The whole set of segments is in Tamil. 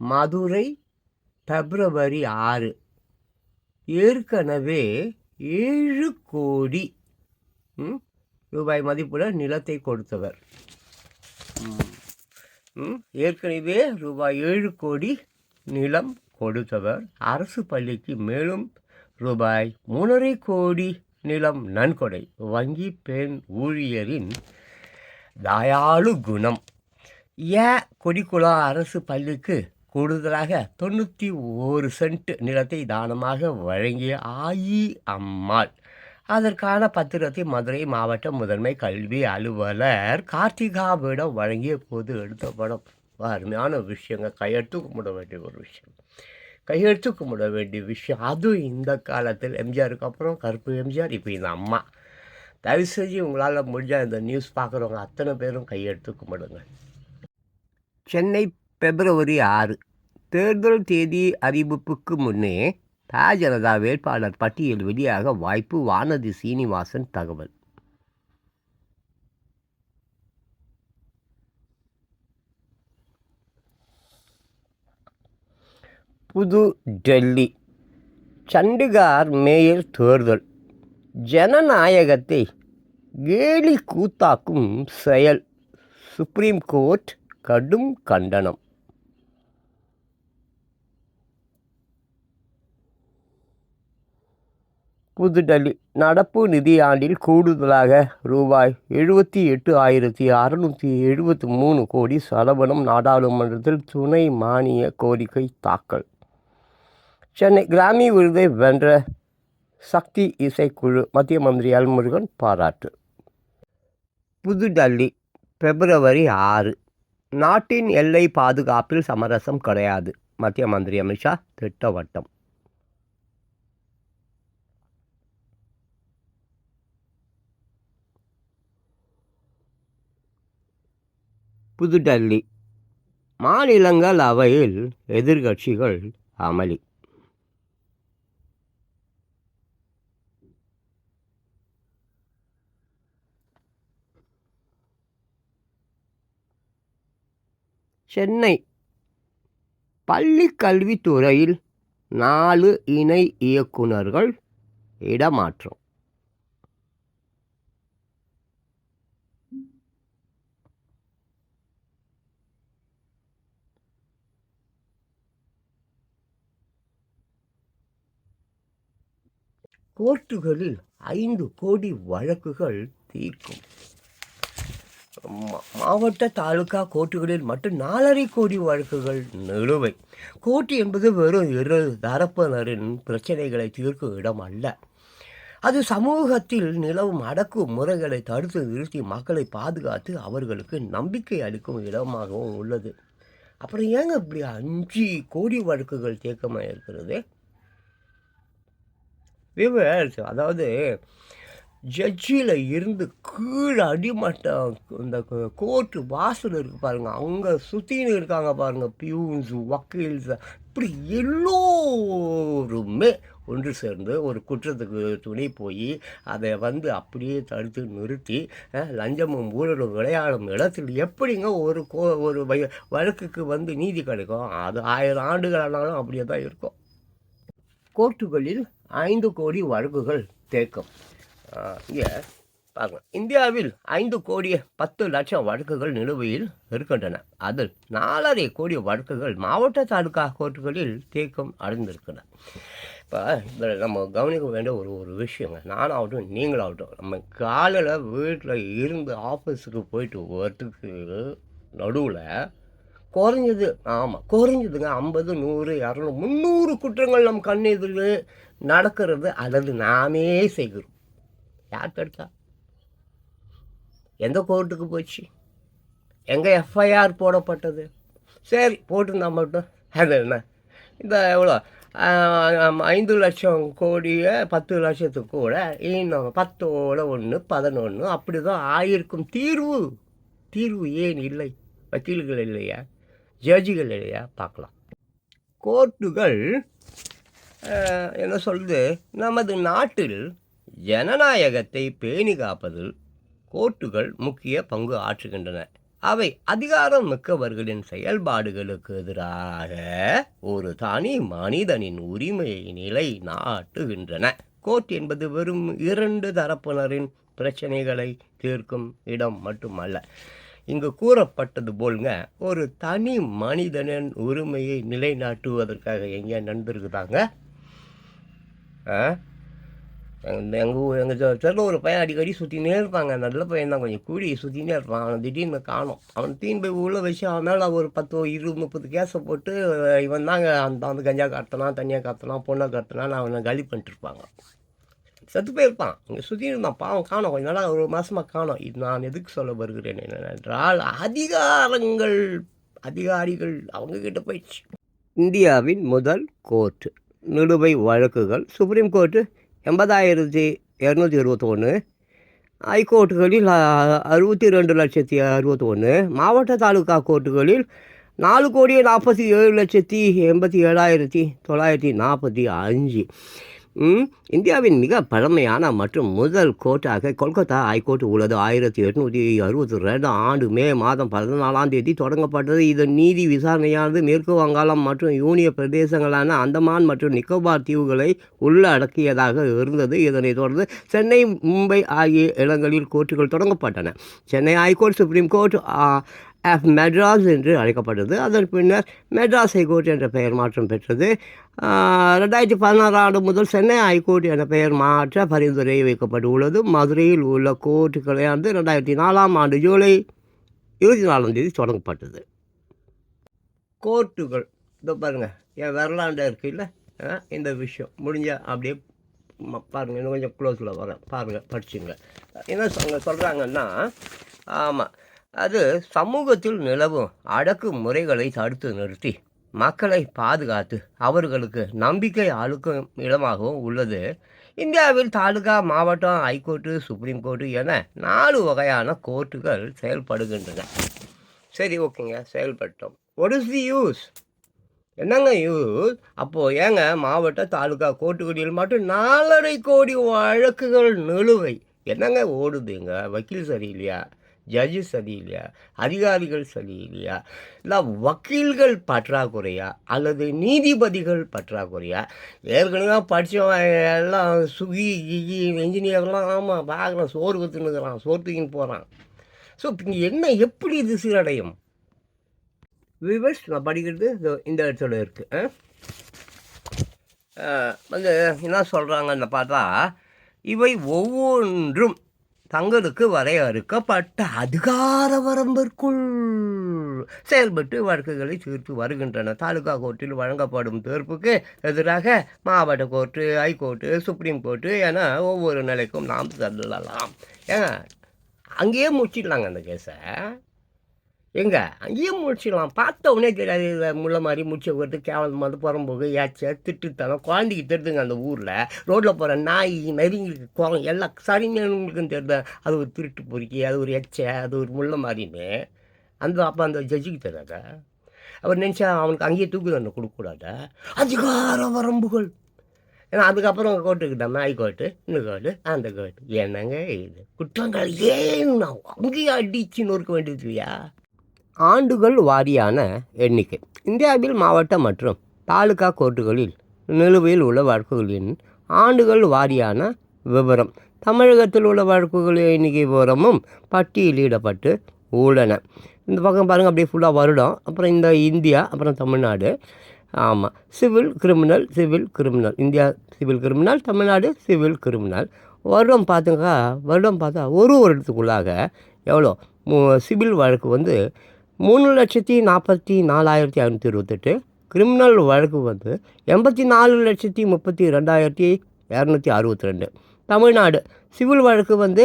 மதுரை பிப்ரவரி ஆறு. ஏற்கனவே ஏழு கோடி ம், ரூபாய் மதிப்புள்ள நிலத்தை கொடுத்தவர். ம், ம், ஏற்கனவே ரூபாய் ஏழு கோடி நிலம் கொடுத்தவர். அரசு பள்ளிக்கு மேலும் ரூபாய் மூணரை கோடி நிலம் நன்கொடை வங்கி பெண் ஊழியரின் தயாளு குணம். ஏன் கொடிக்குளா அரசு பள்ளிக்கு கூடுதலாக தொண்ணூற்றி ஒரு சென்ட் நிலத்தை தானமாக வழங்கிய ஆயி அம்மாள். அதற்கான பத்திரத்தை மதுரை மாவட்ட முதன்மை கல்வி அலுவலர் கார்த்திகாவிடம் வழங்கிய போது எடுத்த படம் அருமையான விஷயங்க. கையெழுத்து கும்பிட வேண்டிய ஒரு விஷயம். கையெழுத்து கும்பிட வேண்டிய விஷயம். அதுவும் இந்த காலத்தில் எம்ஜிஆருக்கு அப்புறம் கருப்பு எம்ஜிஆர் இப்போ இந்த அம்மா. தயவு செஞ்சு உங்களால் முடிஞ்சால் இந்த நியூஸ் பார்க்குறவங்க அத்தனை பேரும் கையெழுத்து கும்பிடுங்க. சென்னை பிப்ரவரி ஆறு. தேர்தல் தேதி அறிவிப்புக்கு முன்னே தா ஜனதா வேட்பாளர் பட்டியல் வெளியாக வாய்ப்பு வானதி சீனிவாசன் தகவல். புது டெல்லி. சண்டிகார் மேயர் தேர்தல். ஜனநாயகத்தை கேலி கூத்தாக்கும் செயல். சுப்ரீம் கோர்ட் கடும் கண்டனம். புதுடெல்லி நடப்பு நிதியாண்டில் கூடுதலாக ரூபாய் எழுபத்தி எட்டு ஆயிரத்தி அறுநூற்றி எழுபத்தி மூணு கோடி செலவினம் நாடாளுமன்றத்தில் துணை மானிய கோரிக்கை தாக்கல். சென்னை கிராமி விருதை வென்ற சக்தி இசைக்குழு மத்திய மந்திரி அல்முருகன் பாராட்டு. புதுடெல்லி பிப்ரவரி ஆறு. நாட்டின் எல்லை பாதுகாப்பில் சமரசம் கிடையாது மத்திய மந்திரி அமித்ஷா திட்டவட்டம். புதுடெல்லி மாநிலங்களவையில் எதிர்க்கட்சிகள் அமளி. சென்னை. பள்ளி கல்வித்துறையில் நாலு இணை இயக்குனர்கள் இடமாற்றம். கோர்ட்டுகளில் ஐந்து கோடி வழக்குகள் தீர்க்கும். மா- மாவட்ட தாலுகா கோர்ட்டுகளில் மட்டும் நாலரை கோடி வழக்குகள் நிலுவை. கோர்ட்டு என்பது வெறும் இரு தரப்பினரின் பிரச்சனைகளை தீர்க்கும் இடம் அல்ல. அது சமூகத்தில் நிலவும் அடக்கு முறைகளை தடுத்து நிறுத்தி மக்களை பாதுகாத்து அவர்களுக்கு நம்பிக்கை அளிக்கும் இடமாகவும் உள்ளது. அப்புறம் ஏங்க இப்படி அஞ்சு கோடி வழக்குகள் தேக்கமாக இருக்கிறது? விவர்ஸ் அதாவது ஜட்ஜியில் இருந்து கீழே அடிமட்டம் இந்த கோர்ட்டு வாசல் இருக்கு பாருங்கள் அங்கே சுற்றின்னு இருக்காங்க பாருங்கள் பியூன்ஸ் வக்கீல்ஸ் இப்படி எல்லோருமே ஒன்று சேர்ந்து ஒரு குற்றத்துக்கு துணை போய் அதை வந்து அப்படியே தடுத்து நிறுத்தி லஞ்சமும் ஊழலும் விளையாடும் இடத்தில் எப்படிங்க ஒரு கோ ஒரு வய- வழக்குக்கு வந்து நீதி கிடைக்கும்? அது ஆயிரம் ஆண்டுகள் ஆனாலும் அப்படியே தான் இருக்கும். கோர்ட்டுகளில் ஐந்து கோடி வழக்குகள் தேக்கம். இங்கே பாருங்க இந்தியாவில் ஐந்து கோடி பத்து லட்சம் வழக்குகள் நிலுவையில் இருக்கின்றன. அதில் நாலரை கோடி வழக்குகள் மாவட்ட தாலுகா கோர்ட்டுகளில் தேக்கம் அடைந்திருக்கின்றன. இப்போ இதில் நம்ம கவனிக்க வேண்டிய ஒரு ஒரு விஷயங்க. நானாகட்டும் நீங்களாகட்டும் நம்ம காலையில் வீட்டில் இருந்து ஆஃபீஸுக்கு போயிட்டு வரத்துக்கு நடுவில் குறைஞ்சது ஆமாம் குறைஞ்சதுங்க ஐம்பது நூறு இரநூறு முந்நூறு குற்றங்கள் நம் கண்ணு எதிரில் நடக்கிறது அல்லது நாமே செய்கிறோம். யார் தடுத்தா? எந்த கோர்ட்டுக்கு போச்சு? எங்கே எஃப்ஐஆர் போடப்பட்டது? சரி போட்டிருந்தா மட்டும். அது என்ன? இந்த எவ்வளோ? ஐந்து லட்சம் கோடியை பத்து லட்சத்துக்கு கூட இன்னும் பத்தோட ஒன்று பதினொன்று அப்படி தான் ஆயிருக்கும் தீர்வு. தீர்வு ஏன் இல்லை? வக்கீல்கள் இல்லையா? ஜட்ஜிகள் இல்லையா? பார்க்கலாம். கோர்ட்டுகள் என்ன சொல்வது நமது நாட்டில் ஜனநாயகத்தை பேணி காப்பதில் கோர்ட்டுகள் முக்கிய பங்கு ஆற்றுகின்றன. அவை அதிகாரம் மிக்கவர்களின் செயல்பாடுகளுக்கு எதிராக ஒரு தனி மனிதனின் உரிமையை நிலை நாட்டுகின்றன கோர்ட் என்பது வெறும் இரண்டு தரப்பினரின் பிரச்சனைகளை தீர்க்கும் இடம் மட்டுமல்ல. இங்கு கூறப்பட்டது போலுங்க ஒரு தனி மனிதனின் உரிமையை நிலைநாட்டுவதற்காக எங்கே நடந்திருக்குதாங்க எங்கள் ஊர் எங்கள் தெருவில் ஒரு பையன் அடிக்கடி சுற்றினே இருப்பாங்க. நல்ல பையன் தான் கொஞ்சம் கூடி சுற்றினே இருப்பான். அவன் திடீர்னு காணும். அவன் தீன் போய் உள்ள வச்சு அவன் மேலே ஒரு பத்து இருபது முப்பது கேஸை போட்டு இவன் தாங்க அந்த வந்து கஞ்சா கடத்தினான் தனியாக கடத்தினான் பொண்ணை கடத்தினான்னு அவனை கலி பண்ணிட்டு இருப்பாங்க. செத்து போயிருப்பான். இங்கே சுற்றி இருந்தான். பாவம் காணும். கொஞ்ச நாளாக ஒரு மாதமாக காணும். இது நான் எதுக்கு சொல்ல வருகிறேன் என்னென்றால் அதிகாரங்கள் அதிகாரிகள் அவங்கக்கிட்ட போயிடுச்சு. இந்தியாவின் முதல் கோர்ட்டு. நிலுவை வழக்குகள். சுப்ரீம் கோர்ட்டு எண்பதாயிரத்தி இரநூத்தி இருபத்தொன்று ஹைகோர்ட்டுகளில் அறுபத்தி ரெண்டு லட்சத்தி அறுபத்தொன்று மாவட்ட தாலுகா கோர்ட்டுகளில் நாலு கோடியே நாற்பத்தி ஏழு லட்சத்தி எண்பத்தி ஏழாயிரத்தி தொள்ளாயிரத்தி நாற்பத்தி அஞ்சு. இந்தியாவின் மிக பழமையான மற்றும் முதல் கோர்ட்டாக கொல்கத்தா ஹைகோர்ட் உள்ளது. ஆயிரத்தி எட்நூற்றி அறுபத்தி ரெண்டு ஆண்டு மே மாதம் பதினாலாம் தேதி தொடங்கப்பட்டது. இதன் நீதி விசாரணையானது மேற்கு வங்காளம் மற்றும் யூனிய பிரதேசங்களான அந்தமான் மற்றும் நிக்கோபார் தீவுகளை உள்ளடக்கியதாக இருந்தது. இதனைத் தொடர்ந்து சென்னை மும்பை ஆகிய இடங்களில் கோர்ட்டுகள் தொடங்கப்பட்டன. Chennai high court supreme court of Madras என்று அழைக்கப்பட்டது. அதன் பின்னர் மெட்ராஸ் ஹைகோர்ட் என்ற பெயர் மாற்றம் பெற்றது. ரெண்டாயிரத்தி பதினாறாம் ஆண்டு முதல் சென்னை ஹைகோர்ட் என்ற பெயர் மாற்ற பரிந்துரை வைக்கப்பட்டு உள்ளது மதுரையில் உள்ள கோர்ட்டுகளானது ரெண்டாயிரத்தி நாலாம் ஆண்டு ஜூலை இருபத்தி நாலாம் தேதி தொடங்கப்பட்டது. கோர்ட்டுகள் இதோ பாருங்கள் என் வரலாண்ட இருக்குல்ல ஆ, இந்த விஷயம் முடிஞ்ச அப்படியே பாருங்கள் இன்னும் கொஞ்சம் க்ளோஸில் வரேன் பாருங்கள் படிச்சுங்க. என்ன சொங்க சொல்கிறாங்கன்னா ஆமாம் அது சமூகத்தில் நிலவும் அடக்கு முறைகளை தடுத்து நிறுத்தி மக்களை பாதுகாத்து அவர்களுக்கு நம்பிக்கை அளிக்கும் இடமாகவும் உள்ளது. இந்தியாவில் தாலுகா மாவட்டம் ஹைகோர்ட்டு சுப்ரீம் கோர்ட்டு என நாலு வகையான கோர்ட்டுகள் செயல்படுகின்றன. சரி ஓகேங்க. செயல்பட்டோம். வாட் இஸ் தி யூஸ் என்னங்க யூஸ் அப்போது ஏங்க மாவட்ட தாலுகா கோர்ட்டுகளில் மட்டும் நாலரை கோடி வழக்குகள் நிலுவை. என்னங்க ஓடுதுங்க? வக்கீல் சரியில்லையா? ஜட்ஜு சரியில்லையா அதிகாரிகள் சரியில்லையா இல்லை வக்கீல்கள் பற்றாக்குறையா? அல்லது நீதிபதிகள் பற்றாக்குறையா? ஏற்கனவே படித்தவன் எல்லாம் சுகி கிகி இன்ஜினியர்லாம் ஆமாம் பார்க்குறான் சோறு கற்றுனுக்குறான் சோறு தூக்கின்னு போகிறான் ஸோ இங்கே என்ன எப்படி இது சீரடையும்? விவர்ஸ் நான் படிக்கிறது இந்த இடத்துல இருக்குது வந்து என்ன சொல்கிறாங்கன்னு பார்த்தா இவை ஒவ்வொன்றும் தங்களுக்கு வரையறுக்கப்பட்ட அதிகார வரம்பிற்குள் செயல்பட்டு வழக்குகளை தீர்த்து வருகின்றன. தாலுகா கோர்ட்டில் வழங்கப்படும் தீர்ப்புக்கு எதிராக மாவட்ட கோர்ட்டு ஹைகோர்ட்டு சுப்ரீம் கோர்ட்டு என ஒவ்வொரு நிலைக்கும் நாம் செல்லலாம். ஏங்க அங்கேயே முடிச்சிடலாங்க அந்த கேஸை எங்க? அங்கேயே முடிச்சிடலாம். பார்த்த உடனே தெரியாது இதை முள்ள மாதிரி முடிச்ச போட்டு கேவலம் வந்து புறம்போக்கு ஏச்சா திட்டுத்தனம் குழந்தைக்கு தெரிதுங்க அந்த ஊரில். ரோட்டில் போகிற நாய் நரிங்களுக்கு குரம் எல்லா சரிங்களுக்கும் தெரியுது. அது ஒரு திருட்டு பொறுக்கி அது ஒரு எச்ச அது ஒரு முள்ள மாதிரின்னு. அந்த அப்போ அந்த ஜட்ஜுக்கு தெரியாத? அவர் நினச்சா அவனுக்கு அங்கேயே தூக்கு தண்டனை கொடுக்கக்கூடாதா? அதிகார வரம்புகள். ஏன்னா அதுக்கப்புறம் கோர்ட்டுக்கு நாய் ஹைகோர்ட்டு இந்த கோர்ட்டு அந்த கோர்ட்டு. என்னங்க இது? குற்றங்கள் ஏன் அங்கேயே அடிச்சு நொறுக்க வேண்டியது இல்லையா? ஆண்டுகள் வாரியான எண்ணிக்கை. இந்தியாவில் மாவட்ட மற்றும் தாலுகா கோர்ட்டுகளில் நிலுவையில் உள்ள வழக்குகளின் ஆண்டுகள் வாரியான விவரம் தமிழகத்தில் உள்ள வழக்குகளின் எண்ணிக்கை விவரமும் பட்டியலிடப்பட்டு உள்ளன. இந்த பக்கம் பாருங்கள் அப்படியே ஃபுல்லாக வருடம் அப்புறம் இந்த இந்தியா அப்புறம் தமிழ்நாடு. ஆமாம் civil criminal civil criminal. India civil criminal Tamil Nadu civil criminal. வருடம் பார்த்துங்க வருடம் பார்த்தா ஒரு வருடத்துக்குள்ளாக எவ்வளோ? மு- சிவில் வழக்கு வந்து மூணு லட்சத்தி நாற்பத்தி நாலாயிரத்தி ஐநூற்றி இருபத்தெட்டு. கிரிமினல் வழக்கு வந்து எண்பத்தி நாலு லட்சத்தி முப்பத்தி ரெண்டாயிரத்தி இரநூத்தி அறுபத்தி ரெண்டு தமிழ்நாடு சிவில் வழக்கு வந்து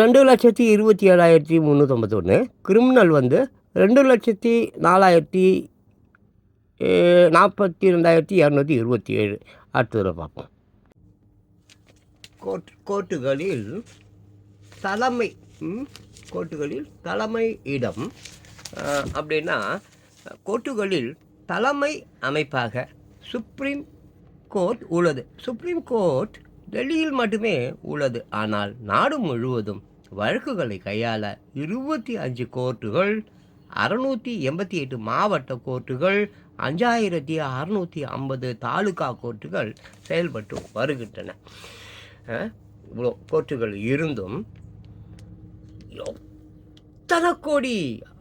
ரெண்டு லட்சத்தி இருபத்தி ஏழாயிரத்தி முந்நூற்றம்பத்தொன்று கிரிமினல் வந்து ரெண்டு லட்சத்தி நாலாயிரத்தி நாற்பத்தி ரெண்டாயிரத்தி இரநூத்தி இருபத்தி ஏழு அடுத்ததில் பார்ப்போம். கோர்ட் கோர்ட்டுகளில் தலைமை கோட்டுகளில் கோர்ட்டுகளில் தலைமை இடம். அப்படின்னா கோர்ட்டுகளில் தலைமை அமைப்பாக சுப்ரீம் கோர்ட் உள்ளது. சுப்ரீம் கோர்ட் டெல்லியில் மட்டுமே உள்ளது. ஆனால் நாடு முழுவதும் வழக்குகளை கையாள இருபத்தி அஞ்சு கோர்ட்டுகள் அறுநூற்றி எண்பத்தி எட்டு மாவட்ட கோர்ட்டுகள் அஞ்சாயிரத்தி அறுநூற்றி ஐம்பது தாலுகா கோர்ட்டுகள் செயல்பட்டு வருகின்றன. இவ்வளோ கோர்ட்டுகள் இருந்தும் எத்தனை கோடி?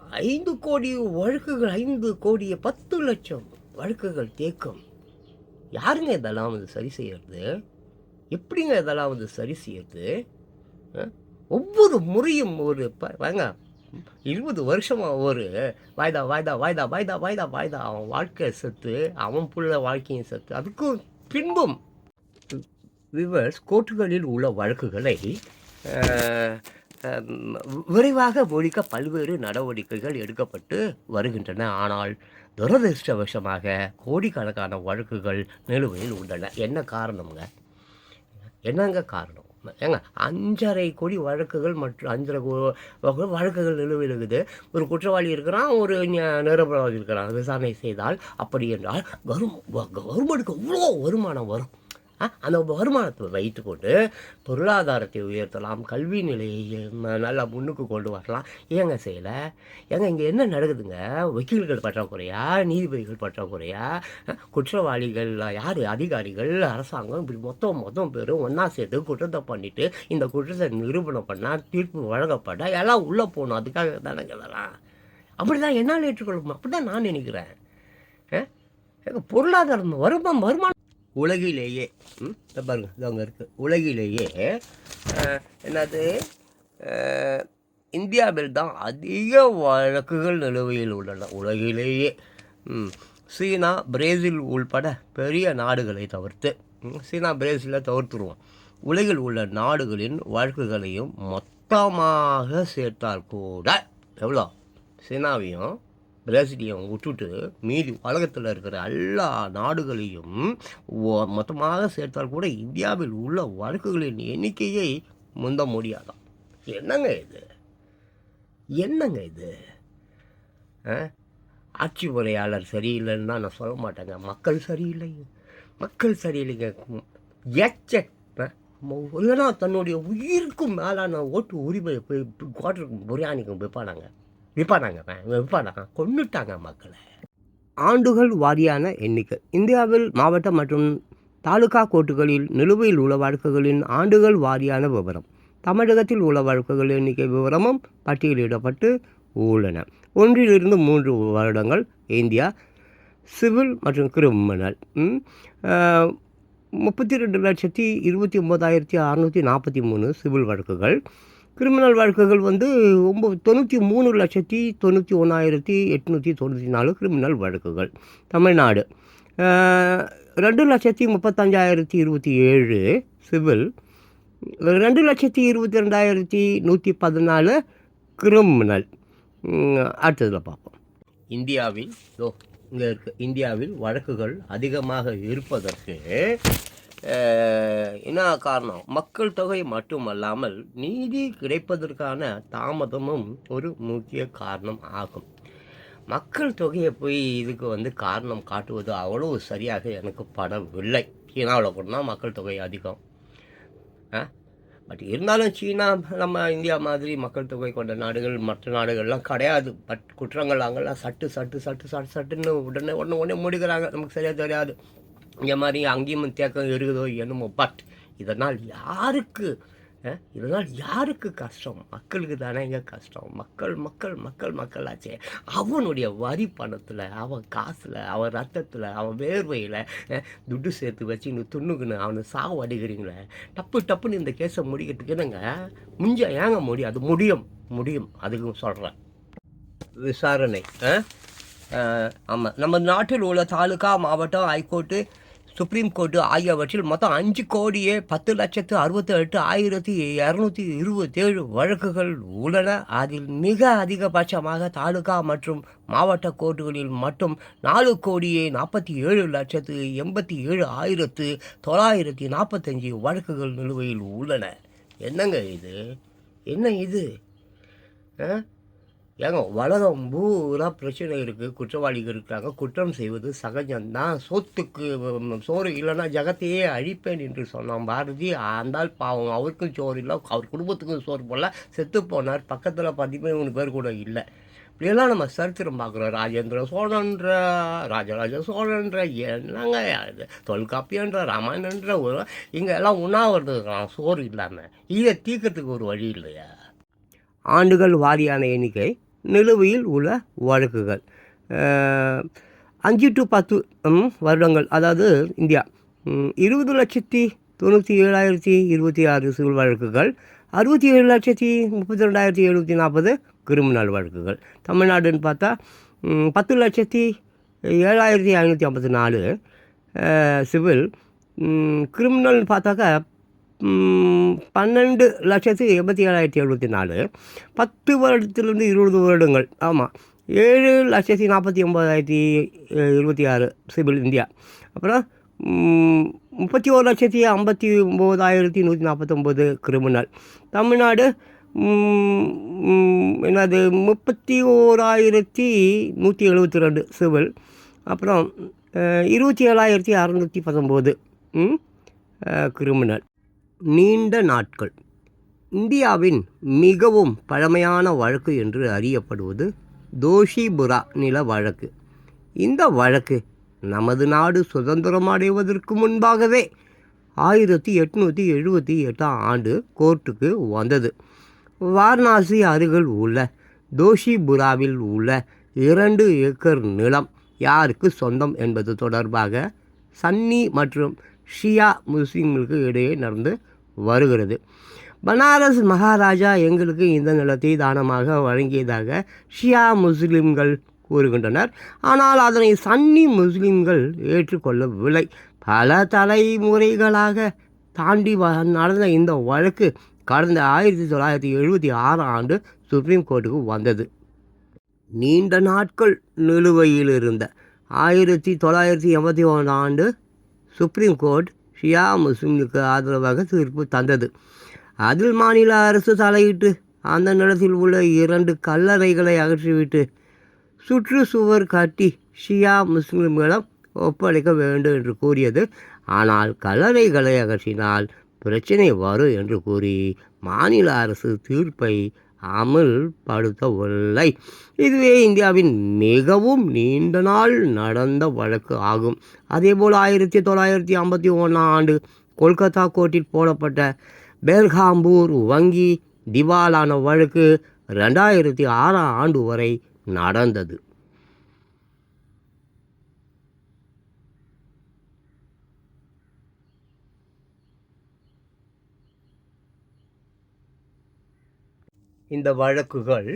ஐந்து கோடி வழக்குகள் ஐந்து கோடியை பத்து லட்சம் வழக்குகள் தேக்கம். யாருங்க இதெல்லாம் வந்து சரி செய்யறது? எப்படிங்க இதெல்லாம் வந்து சரி செய்யறது? ஒவ்வொரு முறையும் ஒரு வாங்க இருபது வருஷமாக ஒரு வாய்தா வாய்தா வாய்தா வாய்தா வாய்தா வாய்தா அவன் வாழ்க்கை செத்து அவன் புள்ள வாழ்க்கையும் செத்து. அதுக்கும் பின்பும் விவர்ஸ் கோர்ட்டுகளில் உள்ள வழக்குகளை விரைவாக ஒழிக்க பல்வேறு நடவடிக்கைகள் எடுக்கப்பட்டு வருகின்றன. ஆனால் துரதிருஷ்டவசமாக கோடிக்கணக்கான வழக்குகள் நிலுவையில் உள்ளன. என்ன காரணம்ங்க? என்னங்க காரணம்? ஏங்க அஞ்சரை கோடி வழக்குகள் மற்றும் அஞ்சரை கோ- வழக்குகள் நிலுவையில் இருக்குது. ஒரு குற்றவாளி இருக்கிறான் ஒரு ந- நிரபராதி இருக்கிறான். விசாரணை செய்தால் அப்படி என்றால் கவர்மெண்ட்டுக்கு இவ்வளோ வருமானம் வரும். அந்த வருமானத்தை வைத்துக்கொண்டு பொருளாதாரத்தை உயர்த்தலாம் கல்வி நிலையை நல்லா முன்னுக்கு கொண்டு வரலாம். ஏங்க செய்யலை? ஏங்க இங்கே என்ன நடக்குதுங்க? வக்கீல்கள் பற்றாக்குறையா? நீதிபதிகள் பற்றாக்குறையா? குற்றவாளிகள் யார்? அதிகாரிகள் அரசாங்கம் இப்படி மொத்தம் மொத்தம் பேரும் ஒன்றா சேர்த்து குற்றத்தை பண்ணிவிட்டு இந்த குற்றத்தை நிரூபணம் பண்ணால் தீர்ப்பு வழங்கப்பட எல்லாம் உள்ளே போகணும். அதுக்காக தானே இதெல்லாம். அப்படி தான் என்னால் ஏற்றுக்கொள்ள அப்படி தான் நான் நினைக்கிறேன். ஆ? பொருளாதாரம் வருமானம் வருமானம் உலகிலேயே ம், இதோ பாருங்க இது அங்கே இருக்குது உலகிலேயே என்னது? இந்தியாவில் தான் அதிக வழக்குகள் நிலுவையில் உள்ளன. உலகிலேயே சீனா பிரேசில் உள்பட பெரிய நாடுகளை தவிர்த்து சீனா பிரேசிலை தவிர்த்துருவோம். உலகில் உள்ள நாடுகளின் வழக்குகளையும் மொத்தமாக சேர்த்தால் கூட எவ்வளோ? சீனாவையும் பிரேசிலையும் விட்டுட்டு மீதி உலகத்தில் இருக்கிற எல்லா நாடுகளையும் மொத்தமாக சேர்த்தால் கூட இந்தியாவில் உள்ள வழக்குகளின் எண்ணிக்கையை முந்த முடியாதான் என்னங்க இது என்னங்க இது ஆ? ஆட்சி உரையாளர் சரியில்லைன்னு தான் நான் சொல்ல மாட்டேங்க மக்கள் சரியில்லை மக்கள் சரியில்லைங்க எச்ச இல்லைன்னா தன்னுடைய உயிருக்கும் மேலான ஓட்டு உரிமையை போய் கோட்டருக்கு பிரியாணிக்கும் விற்பானாங்க விற்பானாங்க விற்பானாங்க கொண்டுட்டாங்க மக்களை. ஆண்டுகள் வாரியான எண்ணிக்கை. இந்தியாவில் மாவட்ட மற்றும் தாலுகா கோட்டுகளில் நிலுவையில் உள்ள வழக்குகளின் ஆண்டுகள் வாரியான விவரம். தமிழகத்தில் உள்ள வழக்குகள் எண்ணிக்கை விவரமும் பட்டியலிடப்பட்டு உள்ளன. ஒன்றிலிருந்து மூன்று வருடங்கள் இந்தியா சிவில் மற்றும் கிரிமினல். முப்பத்தி ரெண்டு லட்சத்தி இருபத்தி ஒம்பதாயிரத்தி அறநூற்றி நாற்பத்தி மூணு சிவில் வழக்குகள். கிரிமினல் வழக்குகள் வந்து ஒம்பது தொண்ணூற்றி மூணு லட்சத்தி தொண்ணூற்றி ஒன்றாயிரத்தி எட்நூற்றி தொண்ணூற்றி நாலு கிரிமினல் வழக்குகள் தமிழ்நாடு. ரெண்டு லட்சத்தி முப்பத்தஞ்சாயிரத்தி இருபத்தி ஏழு சிவில் ரெண்டு லட்சத்தி இருபத்தி ரெண்டாயிரத்தி நூற்றி பதினாலு கிரிமினல். அடுத்ததில் பார்ப்போம். இந்தியாவில் இங்கே இருக்குது இந்தியாவில் வழக்குகள் அதிகமாக இருப்பதற்கு என்ன காரணம்? மக்கள் தொகை மட்டுமல்லாமல் நீதி கிடைப்பதற்கான தாமதமும் ஒரு முக்கிய காரணம் ஆகும். மக்கள் தொகையை போய் இதுக்கு வந்து காரணம் காட்டுவது அவ்வளவு சரியாக எனக்கு படவில்லை. சீனாவில் கூட மக்கள் தொகை அதிகம். ஆ? பட் இருந்தாலும் சீனா நம்ம இந்தியா மாதிரி மக்கள் தொகை கொண்ட நாடுகள் மற்ற நாடுகள்லாம் கிடையாது. பட் குற்றங்கள் அங்கெல்லாம் சட்டு சட்டு சட்டு சட்டு சட்டுன்னு உடனே உடனே உடனே முடிக்கிறாங்க. நமக்கு சரியாக தெரியாது. இங்கே மாதிரி அங்கேயும் தேக்கம் இருக்குதோ என்னமோ பட் இதனால் யாருக்கு இதனால் யாருக்கு கஷ்டம்? மக்களுக்கு தானேங்க கஷ்டம். மக்கள் மக்கள் மக்கள் மக்களாச்சே. அவனுடைய வரி பணத்தில் அவன் காசில் அவன் ரத்தத்தில் அவன் வேர்வையில் துட்டு சேர்த்து வச்சுன்னு துண்ணுக்குன்னு அவனை சாவு அடிக்கிறீங்களே டப்பு டப்புன்னு இந்த கேஸை முடிக்கிறதுக்கு என்னங்க முஞ்ச ஏங்க முடியும் அது முடியும் முடியும். அதுக்கும் சொல்கிறேன் விசாரணை ஆமாம் நம்ம நாட்டில் உள்ள தாலுகா மாவட்டம் ஹைகோர்ட்டு சுப்ரீம் கோர்ட்டு ஆகியவற்றில் மொத்தம் அஞ்சு கோடியே பத்து லட்சத்து அறுபத்தி எட்டு ஆயிரத்தி இரநூத்தி இருபத்தேழு வழக்குகள் உள்ளன. அதில் மிக அதிகபட்சமாக தாலுகா மற்றும் மாவட்ட கோர்ட்டுகளில் மட்டும் நாலு கோடியே நாற்பத்தி ஏழு லட்சத்து எண்பத்தி ஏழு ஆயிரத்து தொள்ளாயிரத்தி நாற்பத்தஞ்சு வழக்குகள் நிலுவையில் உள்ளன. என்னங்க இது? என்ன இது? ஆ? ஏங்க உலகம் பூரா பிரச்சனை இருக்குது குற்றவாளிகள் இருக்கிறாங்க. குற்றம் செய்வது சகஜம்தான். சொத்துக்கு சோறு இல்லைன்னா ஜகத்தையே அழிப்பேன் என்று சொன்னான் பாரதி. ஆண்டால் பாவம் அவருக்கும் சோறு இல்லை. அவர் குடும்பத்துக்கும் சோறு போடல. செத்து போனார். பக்கத்தில் பதிமூணு பேர் கூட இல்லை. இப்படியெல்லாம் நம்ம சரித்திரம் பார்க்குறோம். ராஜேந்திர சோழன்ற ராஜராஜ சோழன்ற என்னங்க தொல்காப்பியன்ற ராமாயணன்ற ஒரு இங்கே எல்லாம் உண்ணாவிரதம் சோறு இல்லாமல் இதை தீக்கிறதுக்கு ஒரு வழி இல்லையா? ஆண்டுகள் வாரியான எண்ணிக்கை நிலுவையில் உள்ள வழக்குகள். அஞ்சு டு பத்து வருடங்கள். அதாவது இந்தியா. இருபது லட்சத்தி தொண்ணூற்றி ஏழாயிரத்தி இருபத்தி ஆறு சிவில் வழக்குகள் அறுபத்தி ஏழு லட்சத்தி முப்பத்தி ரெண்டாயிரத்தி எழுபத்தி நாற்பது கிரிமினல் வழக்குகள். தமிழ்நாடுன்னு பார்த்தா பத்து லட்சத்தி ஏழாயிரத்தி ஐநூற்றி ஐம்பத்தி நாலு சிவில். கிரிமினல்னு பார்த்தாக்கா பன்னெண்டு லட்சத்தி எண்பத்தி ஏழாயிரத்தி எழுபத்தி நாலு. பத்து வருடத்திலிருந்து இருபது வருடங்கள். ஆமாம் ஏழு லட்சத்தி நாற்பத்தி ஒம்பதாயிரத்தி இருபத்தி ஆறு சிவில் இந்தியா. அப்புறம் முப்பத்தி ஒரு லட்சத்தி ஐம்பத்தி ஒம்போதாயிரத்தி நூற்றி நாற்பத்தொம்போது கிரிமினல். தமிழ்நாடு என்னது முப்பத்தி ஓராயிரத்தி நூற்றி எழுபத்தி ரெண்டு சிவில் அப்புறம் இருபத்தி ஏழாயிரத்தி அறநூற்றி பத்தொம்போது கிரிமினல். நீண்ட நாட்கள். இந்தியாவின் மிகவும் பழமையான வழக்கு என்று அறியப்படுவது தோஷிபுரா நில வழக்கு. இந்த வழக்கு நமது நாடு சுதந்திரம் அடைவதற்கு முன்பாகவே ஆயிரத்தி எட்நூற்றி எழுபத்தி எட்டாம் ஆண்டு கோர்ட்டுக்கு வந்தது. வாரணாசி அருகில் உள்ள தோஷிபுராவில் உள்ள இரண்டு ஏக்கர் நிலம் யாருக்கு சொந்தம் என்பது தொடர்பாக சன்னி மற்றும் ஷியா முஸ்லீம்களுக்கு இடையே நடந்து வருகிறது. பனாரஸ் மகாராஜா எங்களுக்கு இந்த நிலத்தை தானமாக வழங்கியதாக ஷியா முஸ்லிம்கள் கூறுகின்றனர். ஆனால் அதனை சன்னி முஸ்லிம்கள் ஏற்றுக்கொள்ளவில்லை. பல தலைமுறைகளாக தாண்டி நடந்த இந்த வழக்கு கடந்த ஆயிரத்தி தொள்ளாயிரத்தி எழுபத்தி ஆறாம் ஆண்டு சுப்ரீம் கோர்ட்டுக்கு வந்தது. நீண்ட நாட்கள் நிலுவையில் இருந்த ஆயிரத்தி தொள்ளாயிரத்தி எண்பத்தி ஒன்று ஆண்டு சுப்ரீம் கோர்ட் ஷியா முஸ்லிம்களுக்கு ஆதரவாக தீர்ப்பு தந்தது. அதில் மாநில அரசு தலையிட்டு அந்த நிலத்தில் உள்ள இரண்டு கல்லறைகளை அகற்றிவிட்டு சுற்றுச்சுவர் கட்டி ஷியா முஸ்லிம்களிடம் ஒப்படைக்க வேண்டும் என்று கூறியது. ஆனால் கல்லறைகளை அகற்றினால் பிரச்சனை வரும் என்று கூறி மாநில அரசு தீர்ப்பை அமல்படுத்தவில்லை இதுவே இந்தியாவின் மிகவும் நீண்ட நாள் நடந்த வழக்கு ஆகும். அதேபோல் ஆயிரத்தி தொள்ளாயிரத்தி ஐம்பத்தி ஒன்றாம் ஆண்டு கொல்கத்தா கோர்ட்டில் போடப்பட்ட பெர்காம்பூர் வங்கி திவாலான வழக்கு ரெண்டாயிரத்தி ஆறாம் ஆண்டு வரை நடந்தது. இந்த வழக்குகள்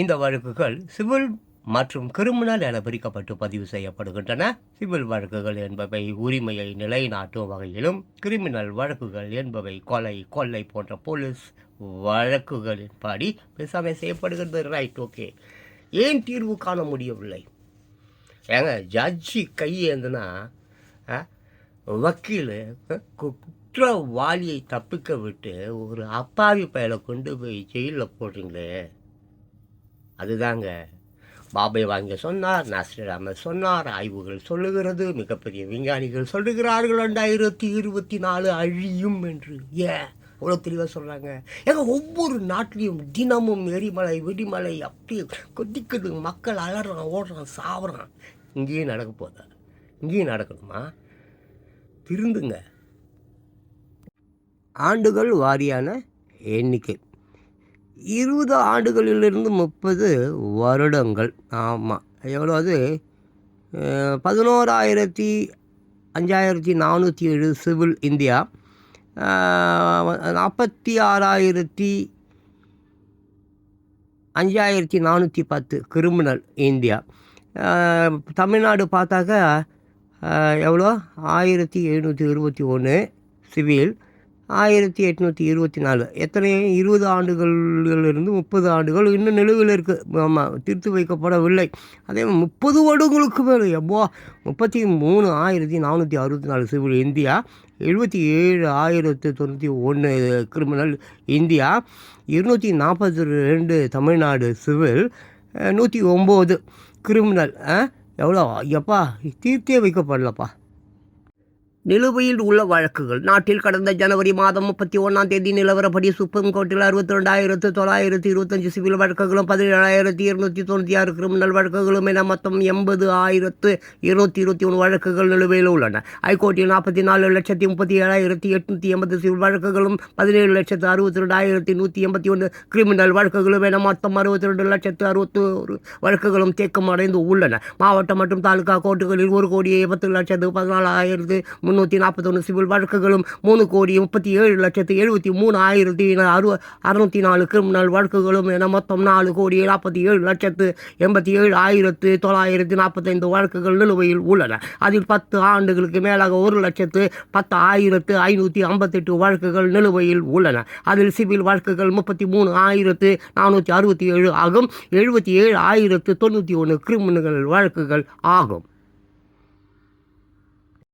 இந்த வழக்குகள் சிவில் மற்றும் கிரிமினல் என பிரிக்கப்பட்டு பதிவு செய்யப்படுகின்றன. சிவில் வழக்குகள் என்பவை உரிமையை நிலைநாட்டும் வகையிலும் கிரிமினல் வழக்குகள் என்பவை கொலை கொள்ளை போன்ற போலீஸ் வழக்குகளின் படி விசாரணை செய்யப்படுகின்றது ரைட் ஓகே ஏன் தீர்வு காண முடியவில்லை? ஏங்க ஜட்ஜி கையேந்துனா வக்கீல் குற்றவாளியை தப்பிக்க விட்டு ஒரு அப்பாவி பயலை கொண்டு போய் ஜெயிலில் போடுறீங்களே? அதுதாங்க. பாபை வாங்க சொன்னார் நாசிர் சொன்னார் ஆய்வுகள் சொல்லுகிறது மிகப்பெரிய விஞ்ஞானிகள் சொல்லுகிறார்கள் ரெண்டாயிரத்தி இருபத்தி நாலு அழியும் என்று. ஏன்? அவ்வளோ தெளிவாக சொல்கிறாங்க ஏங்க ஒவ்வொரு நாட்டிலையும் தினமும் எரிமலை வெடிமலை அப்படியே கொதிக்குது மக்கள் அலறான் ஓடுறான் சாவுறான் இங்கேயும் நடக்க போதா? இங்கேயும் நடக்கணுமா? திருந்துங்க. ஆண்டுகள் வாரியான எண்ணிக்கை. இருபது ஆண்டுகளிலிருந்து முப்பது வருடங்கள். ஆமாம் எவ்வளோ அது பதினோராயிரத்தி அஞ்சாயிரத்தி நானூற்றி ஏழு சிவில் இந்தியா. நாற்பத்தி ஆறாயிரத்தி அஞ்சாயிரத்தி நானூற்றி பத்து கிரிமினல் இந்தியா. தமிழ்நாடு பார்த்தாக்கா எவ்வளோ ஆயிரத்தி எழுநூற்றி இருபத்தி ஒன்று சிவில். ஆயிரத்தி எட்நூற்றி இருபத்தி நாலு. எத்தனை இருபது ஆண்டுகளிலிருந்து முப்பது ஆண்டுகள் இன்னும் நிலுவையில் இருக்குது ஆமாம் தீர்த்து வைக்கப்படவில்லை. அதே முப்பது வருடங்களுக்கு மேலே. எப்போ முப்பத்தி மூணு ஆயிரத்தி நானூற்றி அறுபத்தி நாலு சிவில் இந்தியா எழுபத்தி ஏழு ஆயிரத்து தொண்ணூற்றி ஒன்று கிரிமினல் இந்தியா இருநூற்றி நாற்பத்தி ரெண்டு தமிழ்நாடு சிவில் நூற்றி ஒம்பது கிரிமினல் எவ்வளோ? எப்பா தீர்த்தே வைக்கப்படலப்பா. நிலுவையில் உள்ள வழக்குகள். நாட்டில் கடந்த ஜனவரி மாதம் முப்பத்தி ஒன்றாம் தேதி நிலவரப்படி சுப்ரீம் கோர்ட்டில் அறுபத்தி ரெண்டாயிரத்து தொள்ளாயிரத்தி இருபத்தஞ்சு சிவில் வழக்குகளும் பதினேழாயிரத்தி இருநூற்றி தொண்ணூற்றி ஆறு கிரிமினல் வழக்குகளும் என மொத்தம் எண்பது ஆயிரத்து இருநூற்றி இருபத்தி ஒன்று வழக்குகள் நிலுவையில் உள்ளன. ஹைகோர்ட்டில் நாற்பத்தி நாலு லட்சத்தி முப்பத்தி ஏழாயிரத்தி எட்நூற்றி எண்பது சிவில் வழக்குகளும் பதினேழு லட்சத்து அறுபத்தி ரெண்டாயிரத்தி நூற்றி எண்பத்தி ஒன்று கிரிமினல் வழக்குகளும் என மொத்தம் அறுபத்தி ரெண்டு லட்சத்து அறுபத்தோரு வழக்குகளும் தேக்கம் அடைந்து உள்ளன. மாவட்டம் மற்றும் தாலுகா கோர்ட்டுகளில் ஒரு கோடியே பத்து லட்சத்து பதினாலாயிரத்து முந்நூற்றி நாற்பத்தொன்று சிவில் வழக்குகளும் மூணு கோடி முப்பத்தி ஏழு லட்சத்து எழுபத்தி மூணு ஆயிரத்தி அறுவ அறுநூற்றி நாலு கிரிமினல் வழக்குகளும் என மொத்தம் நாலு கோடி நாற்பத்தி ஏழு லட்சத்து எண்பத்தி ஏழு ஆயிரத்து தொள்ளாயிரத்தி நாற்பத்தைந்து வழக்குகள் நிலுவையில் உள்ளன. அதில் பத்து ஆண்டுகளுக்கு மேலாக ஒரு லட்சத்து பத்து ஆயிரத்து ஐநூற்றி ஐம்பத்தெட்டு வழக்குகள் நிலுவையில் உள்ளன. அதில் சிவில் வழக்குகள் முப்பத்தி மூணு ஆயிரத்து நானூற்றி அறுபத்தி ஏழு ஆகும். எழுபத்தி ஏழு ஆயிரத்து தொண்ணூற்றி ஒன்று கிரிமினல் வழக்குகள் ஆகும்.